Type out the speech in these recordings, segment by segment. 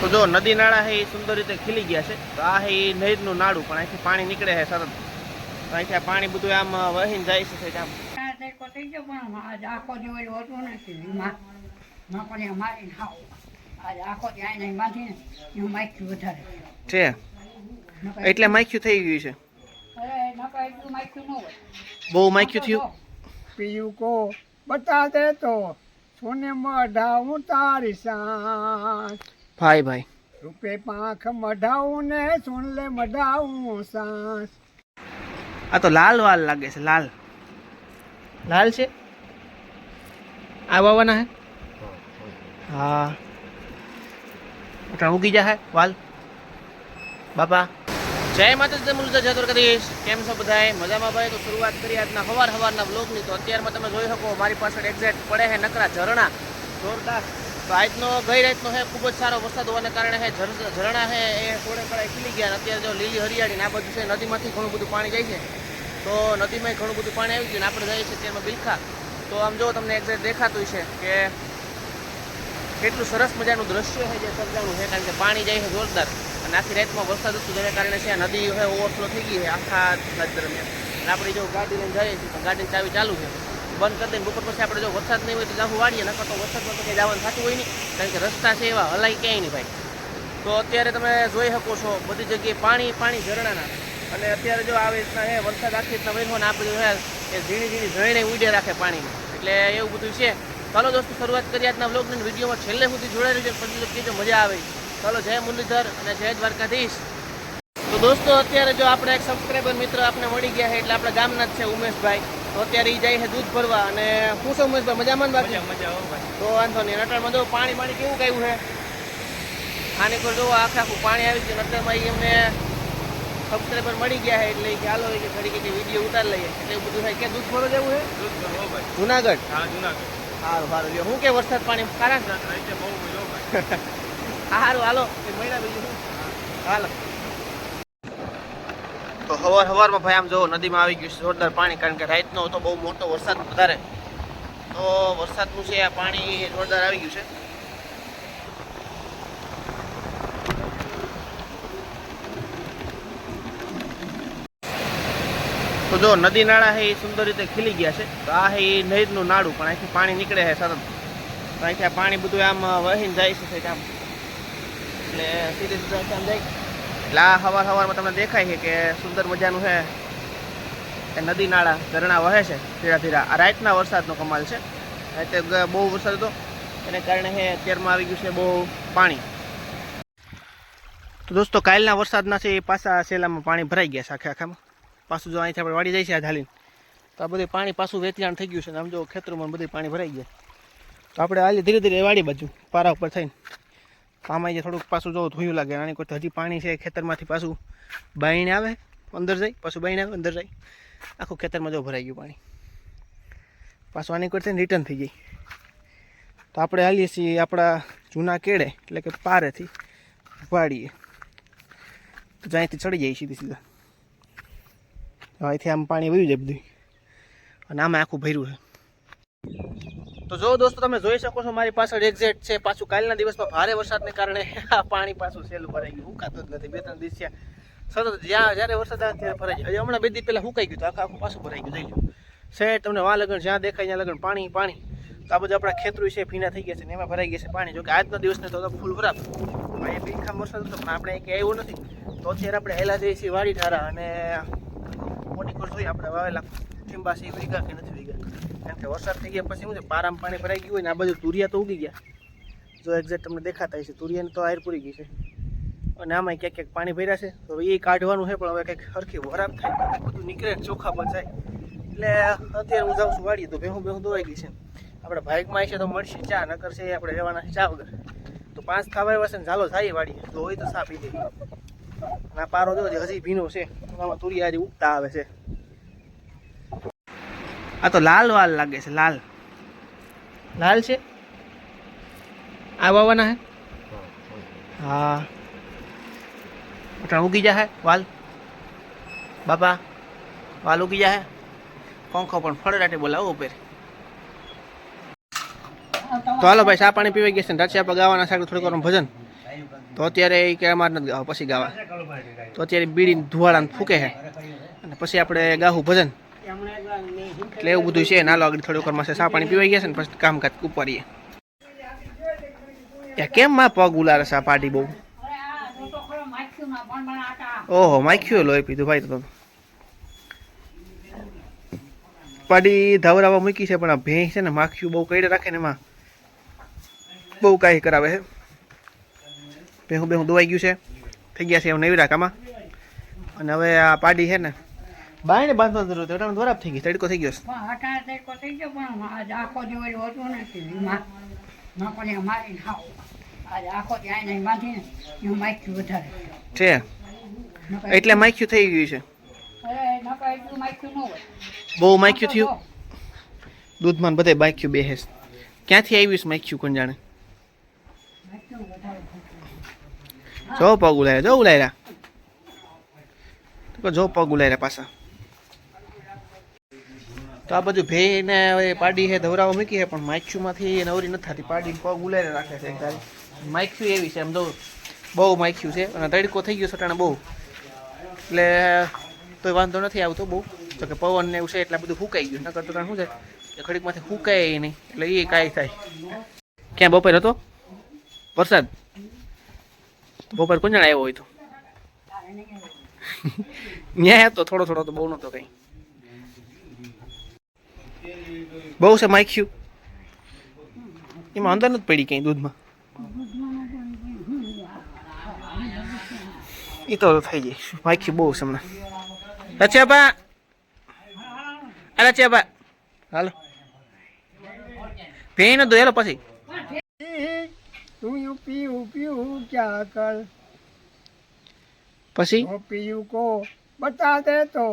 તો જો નદી નાળા છે એ સુંદર રીતે ખીલી ગયા છે તો આ છે એ નહેરનું નાળું પણ અહીંથી પાણી નીકળે છે સતત અહીંથી આ પાણી બધું આમ વહીને જાય છે આમ. છે? એટલે માખ્યું થઈ ગયું છે? બહુ માખ્યું થયું? પીયું કો બતા દે તો સોને મઢા ઉતારી સાસ. ભાઈ ભાઈ. રૂપે પાંખ મઢાવું ને સુણલે મઢાવું સાસ. આ તો લાલ વાલ લાગે છે લાલ. લાલ છે? આ વાવાના હે? હા. એટલે ઉગી જા હે વાલ. બાપા. જય માતાજી મુલજા જય દ્વારકાધીશ. કેમ છો બધાએ? મજામાં ભાઈ? તો શરૂઆત કરી આજના હવાર હવારના બ્લોગની તો અત્યારમાં તમે જોઈ શકો મારી પાસે એક્ઝેક્ટ પડે હે નકરા ઝરણા. જોરદાર તો આજનો ગઈ રાતનો હે, ખૂબ જ સારો વરસાદ હોવાને કારણે હે ઝરણા હે, એ થોડે કળાએ ખીલી ગયા. અત્યારે જો લીલી હરિયાળી આ બધું છે, નદીમાંથી ઘણું બધું પાણી જાય છે. તો નદીમાં ઘણું બધું પાણી આવી ગયું ને આપણે જઈએ છીએ તેમાં બિલખા. તો આમ જો તમને એક્ઝેક્ટ દેખાતું છે કે કેટલું સરસ મજાનું દ્રશ્ય છે જે સર્જાનું છે કારણ કે પાણી જાય છે જોરદાર. અને આખી રાતમાં વરસાદ હતું, જેને કારણે છે નદી ઓવરફ્લો થઈ ગઈ છે આખા દરમિયાન. આપણે જો ગાડી લઈને જઈએ છીએ, તો ગાડીની ચાવી ચાલુ છે. બંધ કરી દઈને બપોર પછી આપણે જો વરસાદ નહીં હોય તો જાહું વાળીએ, નકર તો વરસાદમાં તો કંઈ જવાનું થતું હોય નહીં. કારણ કે રસ્તા છે એવા, હલાય ક્યાંય નહીં ભાઈ. તો અત્યારે તમે જોઈ શકો છો, બધી જગ્યાએ પાણી પાણી ઝરણાના. અને અત્યારે જો આવી રીતના હે, વરસાદ આખી રીતના વહેલો ને આપણે જોયા એ ઝીણી ઝીણી ઝરણે ઉડે રાખે પાણીમાં. એટલે એવું બધું છે. ચાલો દોસ્તો, શરૂઆત કરી આજના વ્લોગની વિડીયોમાં. છેલ્લે સુધી જોડાઈ છે પછી કીધું મજા આવે. ચાલો, જય મુરલીધર અને જય દ્વારકાધીશ. તો દોસ્તો, અત્યારે જો આપણે એક સબસ્ક્રાઈબર મિત્ર આપણે મળી ગયા છે, એટલે આપણા ગામના જ છે ઉમેશભાઈ. તો અત્યારે એ જાય છે દૂધ ભરવા અને શું શું મજા મજામાં મજા બાકી તો વાંધો નહીં નટાળમાં જો પાણી પાણી કેવું કાયું છે? આની પર જોવો આખે આખું પાણી આવી ગયું નટરમાં એમને સબસ્ક્રાઈબર મળી ગયા છે એટલે કે હાલો કે ઘડી કે વીડિયો ઉતારી લઈએ. એટલે એવું બધું થાય કે દૂધ ભરો જવું છે? જુનાગઢ? હા જુનાગઢ. સારું સારું જો હું કે વરસાદ પાણી? સારા સારું હાલો. એ મહિના બીજું હાલો. તો હવાર હવારમાં ભાઈ, આમ જો નદીમાં આવી ગયું જોરદાર પાણી, કારણ કે રાતનો તો બહુ મોટો વરસાદ વધારે. તો વરસાદનું છે આ પાણી જોરદાર આવી ગયું છે. તો જો નદી નાળા છે એ સુંદર રીતે ખીલી ગયા છે. તો આ છે એ નહેરનું નાળું, પણ અહીંથી પાણી નીકળે છે સરસ તો અહીંથી આ પાણી બધું આમ વહીને જાય છે આમ. એટલે સીધે સીધા આમ જાય. એટલે આ હવાર હવારમાં તમને દેખાય છે કે સુંદર મજાનું છે. એ નદી નાળા, ઝરણા વહે છે ધીરા ધીરા. આ રાતના વરસાદનો કમાલ છે. તે બહુ વરસાદ હતો. એને કારણે હે, અત્યારમાં આવી ગયું છે બહુ પાણી. તો દોસ્તો, કાલના વરસાદના છે એ પાછા સેલામાં પાણી ભરાઈ ગયા છે આખે આખામાં. પાછું જો અહીંથી આપણે વાડી જાય છે આ ઢાલીને તો આ બધું પાણી પાછું વેચાણ થઈ ગયું છે આમ જો ખેતરોમાં બધું પાણી ભરાઈ ગયા. તો આપણે હાલી ધીરે ધીરે વાડી બાજુ, પારા ઉપર થઈને. આમાં જે થોડુંક પાછું જો ધોયું લાગે, આની કોઈ હજી પાણી છે ખેતરમાંથી પાછું બાઈને આવે, અંદર જાય, પાછું બાઈને આવે, અંદર જાય. આખું ખેતરમાં જો ભરાઈ ગયું પાણી. પાછું આની કોઈ રિટર્ન થઈ જાય. તો આપણે હાલીએ છીએ આપણા જૂના કેળે, એટલે કે પારેથી વાડીએ. તો જ્યાંથી ચડી જાય સીધી સીધા. અહીંથી આમ પાણી વયું જાય બધું અને આમાં આખું ભર્યું છે. તો જો દોસ્તો તમે જોઈ શકો છો, મારી પાછળ એક્ઝેક્ટ છે. પાછું કાલના દિવસમાં ભારે વરસાદને કારણે આ પાણી પાછું સહેલું ભરાઈ ગયું. ઉકાતું જ નથી. બે ત્રણ દિવસ છે સતત જ્યાં જ્યારે વરસાદ આવે ત્યારે ભરાઈ જાય. હમણાં બે દિવસ પહેલાં હુકાઈ ગયું તો આખું પાછું ભરાઈ ગયું. જઈ લો શેઠ, તમને વાં લગન, જ્યાં દેખાય ત્યાં લગન. પાણી પાણી. તો આ બધા આપણા ખેતરું છે, ભીના થઈ ગયા છે ને એમાં ભરાઈ ગયા છે પાણી. જોકે આજના દિવસને તો ફૂલ ભરાબ ભાઈ ભીખા વરસાદ હતો, પણ આપણે ક્યાંય આવ્યું નથી. તો અત્યારે આપણે હેલા જઈએ છીએ વાડી ઠારા અને મોટી કોર જોઈએ, આપણે વાવેલા ઠીંબા છે વીઘા કે નથી વીઘા? કારણ કે વરસાદ થઈ ગયા પછી શું છે, પારામાં પાણી ભરાઈ ગયું હોય ને આ બધું તુરિયા તો ઉગી ગયા. જો એક્ઝેક્ટ તમને દેખાતા છે તુરિયાની તો આયર પૂરી ગઈ છે. અને આમાં ક્યાંક ક્યાંક પાણી ભર્યા છે, તો એ કાઢવાનું છે, પણ હવે કંઈક હરખી વરાપ થાય બધું નીકળે ચોખા પર જાય. એટલે અત્યારે હું જાઉં છું વાડીએ, તો ભેહું ભેહું દોવાઈ ગઈ છે. આપણે બાઇકમાં છે તો મળશે, ચા નકર છે, આપણે રહેવાના છે ચા વગર તો પાંચ ખાવા આવ્યા છે ને ચાલો જાય વાડીએ તો હોય તો ચા પી દઈએ આ પારો જો હજી ભીનો છે, આમાં તુરિયા હજી ઉગતા આવે છે. આ તો લાલ વાલ લાગે છે, લાલ. લાલ છે? આ વાવાના હે? હા. અટાણ ઉગી જા હે વાલ. બાપા, વાલ ઉગી જા હે પંખો પણ ફળરાટે બોલાવો ઉપર. તો હાલો ભાઈ સા પાણી પીવાઈ ગયા છે રાતથી આપણે ગાવાના છે થોડીક વાર ભજન. તો અત્યારે એ કે અમારે નથી ગાવા, પછી ગાવા. તો અત્યારે બીડીને ધુવાળાને ફૂકે છે. અને પછી આપણે ગાવું ભજન. એટલે એવું બધું છે નાલો આગળ થોડી વખત સા પાણી પીવાઈ ગયા છે ને, પછી કામકાજ ઉપાડીએ. યા કેમ માં પગ ઉલારે છે આ પાર્ટી બહુ? ના ઓહો માખ્યું લોહી પીધું, ભાઈ, તો પાડી ધવરાવા મૂકી છે, પણ આ ભેંસ છે ને માખ્યું બહુ કઈ રાખે ને એમાં. બહુ કાંઈ કરાવે છે. ભેહું બેહું દોવાઈ ગયું છે. થઈ ગયા છે એવું નવી રાખામાં અને હવે આ પાડી છે ને બાયને બાંધવાની જરૂર હતી એટલે ખરાબ થઈ ગઈ તડકો થઈ ગયો પણ હટાણે તડકો થઈ ગયો પણ આજ આખો દિવસ ઓલું નથી નકોને મારીને ખાવ આજ આખો દી આઈને બાંધીને એનું માખ્યું વધારે છે. એટલે માખ્યું થઈ ગયું છે. બહુ માખ્યું થયું? દૂધમાં બધે માખ્યું બેસે છે. ક્યાંથી આવ્યું છે માખ્યું કોણ જાણે? જો પગ ઉલાયા જો ઉલાયરા તો જો પગ ઉલાયરા પાછા. તો આ બધું ભેને હવે પાડી છે ધવરાવા મૂકી છે, પણ માખ્યુમાંથી નવરી નથી થતી. પાડી પગ ઉલારે રાખે છે ધારી. માખ્યું એવી છે, એમ તો બહુ માખ્યું છે. અને તડકો થઈ ગયો સટાણે બહુ. એટલે તોય વાંધો નથી આવતો બહુ. તો કે પવન ને એવું છે, એટલે બધું હુકાઈ ગયું. નકર તો તાણ શું છે કે ખડીકમાંથી ફૂંકાય નહીં. એટલે એ કાંઈ થાય. ક્યાં બપોર હતો? વરસાદ? બપોર કોણ આવ્યો હોય તો? ન્યાય હતો, થોડો થોડો તો બહુ નહોતો કઈ. બહુ છે માખ્યું એમાં અંદર નથી પડી ક્યાંય દૂધમાં એ તો થઈ જાય માખ્યું બહુ છે હમણાં રચ્યાબા રચ્યાબા હાલો ભેણ નો દોયેલો પછી તું પીવું પીવું ક્યાં કર પછી પીવું કો બતા દે તો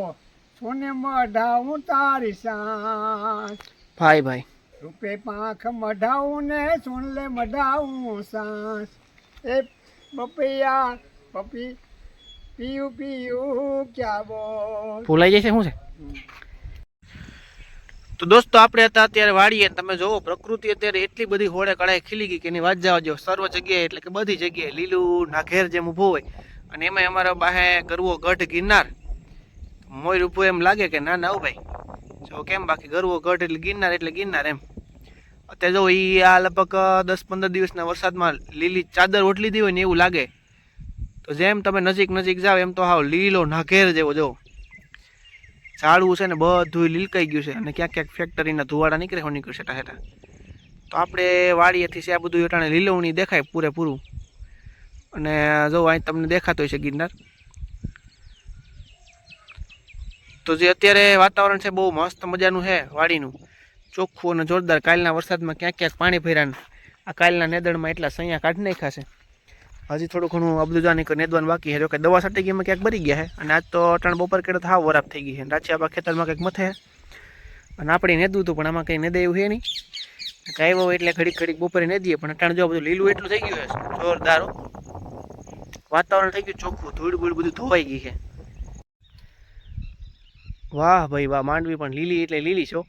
કોને મઢાવું તારી સાસ ભાઈ ભાઈ. રૂપે પાંખ મઢાવું ને સોનલે મઢાવું સાસ એ પપિયા પપી પીયું પીયું ક્યાં બોલ? ભૂલાઈ જશે શું છે? તો દોસ્તો આપણે હતા અત્યારે વાડીએ તમે જોવો પ્રકૃતિ અત્યારે એટલી બધી હોળે કળાએ ખીલી ગઈ કે એની વાત જવા જો સર્વ જગ્યાએ એટલે કે બધી જગ્યાએ લીલું નાઘેર જેમ ઊભું હોય. અને એમાં અમારા બાહે ગરવો ગઢ ગિરનાર. મોય ઉપર એમ લાગે કે ના ના આવું ભાઈ. જો કેમ બાકી ગરવો ઘટ એટલે ગિરનાર એટલે ગિરનાર એમ. અત્યારે જો એ આ લગભગ દસ પંદર દિવસના વરસાદમાં લીલી ચાદર ઓટલી દી હોય ને એવું લાગે. તો જેમ તમે નજીક નજીક જાઓ એમ તો હાવ લીલો નાઘેર જેવો જો. ઝાડવું છે ને બધું લીલકાઈ ગયું છે અને ક્યાંક ક્યાંક ફેક્ટરીના ધુવાડા નીકળે હો નીકળશે હેઠા તો આપણે વાડીએથી છે આ બધું એટાણે લીલવણી દેખાય પૂરેપૂરું. અને જો અહીં તમને દેખાતો હોય છે ગિરનાર તો જે અત્યારે વાતાવરણ છે બહુ મસ્ત મજાનું છે વાડીનું. ચોખ્ખું અને જોરદાર કાલના વરસાદમાં ક્યાંક ક્યાંક પાણી ભર્યા ને આ કાલના નેદળમાં એટલા સૈયા કાઢી નાખ્યા છે. હજી થોડું ઘણું અબદુ જાની નેદવાનું બાકી છે. જો કે દવા છાંટી ગઈમાં ક્યાંક ભરી ગયા છે. અને આજ તો અટાણ બપોર કેડે તો હાવ વરાપ થઈ ગઈ છે. રાચી આપણા ખેતરમાં કંઈક મથે અને આપણે નેદવું હતું, પણ આમાં કંઈ નેદે એવું છે નહીં. કાંઈ એટલે ઘડીક ઘડીક બપોરે નેદીએ, પણ અટાણ જો બધું લીલું એટલું થઈ ગયું છે. જોરદાર. વાતાવરણ થઈ ગયું ચોખ્ખું, ધૂળ બૂળ બધું ધોવાઈ ગઈ છે. વાહ ભાઈ વાહ, માંડવી પણ લીલી એટલે લીલી છે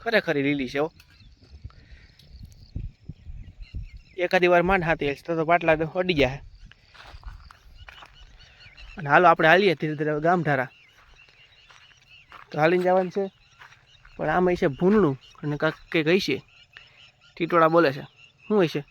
ખરેખર લીલી છે એકાદી વાર માંડ હાથી તો તો પાટલા અડી જાય. અને હાલો આપણે હાલીએ ધીરે ધીરે ગામ ધારા તો હાલીને જવાનું છે, પણ આમાં છે ભૂંડણું અને કાંક કંઈક હશે. ટીટોળા બોલે છે. શું હશે?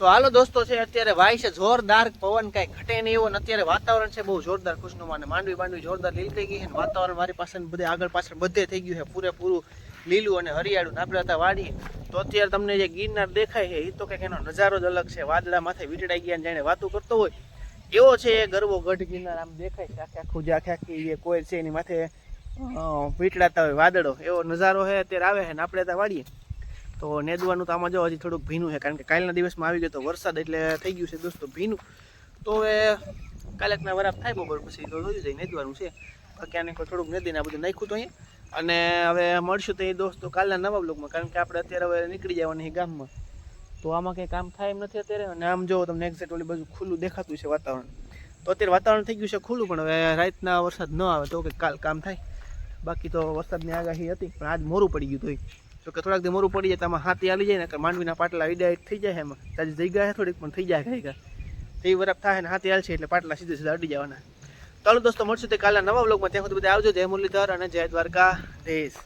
તો હાલો દોસ્તો, છે અત્યારે વાય છે જોરદાર, પવન કાંઈ ઘટે નહીં એવો અત્યારે વાતાવરણ છે બહુ જોરદાર ખુશનુમા અને માંડવી માંડવી જોરદાર લીલ થઈ ગઈ છે વાતાવરણ મારી પાસે બધે આગળ પાછળ બધે થઈ ગયું છે, પૂરેપૂરું લીલું અને હરિયાળું આપણે હતા વાડીએ તો અત્યારે તમને જે ગિરનાર દેખાય છે એ તો કંઈક એનો નજારો જ અલગ છે, વાદળા માથે વીટડાઈ ગયા જાણે વાતો કરતો હોય. એવો છે એ ગરવો ગઢ ગિરનાર આમ દેખાય છે, આખે આખું જે આખે આખી જે કોઈ છે એની માથે વીટડાતા હોય વાદળો. એવો નજારો છે, અત્યારે આવે છે ને આપણે ત્યાં વાડીએ. તો નેદવાનું તો આમાં જો હજી થોડુંક ભીનું છે, કારણ કે કાલના દિવસમાં આવી ગયો તો વરસાદ એટલે થઈ ગયું છે દોસ્તો ભીનું. તો હવે કાલેકના વરાપ થાય બપોર પછી, તો જોયું જાય નેદવાનું છે. બાકી આને થોડુંક નેદીને આ બધું નાખ્યું તો અહીંયા. અને હવે મળશું તો એ દોસ્તો કાલના નવા બ્લોગમાં કારણ કે આપણે અત્યારે હવે નીકળી જવાનું છે ગામમાં. તો આમાં કંઈ કામ થાય એમ નથી અત્યારે. અને આમ જો તમને એક્ઝેક્ટ ઓલી બધું ખુલ્લું દેખાતું છે વાતાવરણ. તો અત્યારે વાતાવરણ થઈ ગયું છે ખુલ્લું, પણ હવે રાતના વરસાદ ન આવે તો કે કાલ કામ થાય. બાકી તો વરસાદની આગાહી હતી, પણ આજ મોરું પડી ગયું તોય. તો કે થોડાક દી મોરું પડી જાય તો આમાં હાથી આવી જાય ને માંડવીના પાટલા વિડાઈટ થઈ જાય એમાં. તાજી જગ્યા છે થોડીક, પણ થઈ જાય કા. તે વરફ થાય ને હાથી હાલશે એટલે પાટલા સીધે સીધા અડી જવાના. ચાલો દોસ્તો, મળશું તે કાલના નવા વ્લોગમાં ત્યાં સુધી બધા આવજો. જય મુરલીધર અને જય દ્વારકા દેશ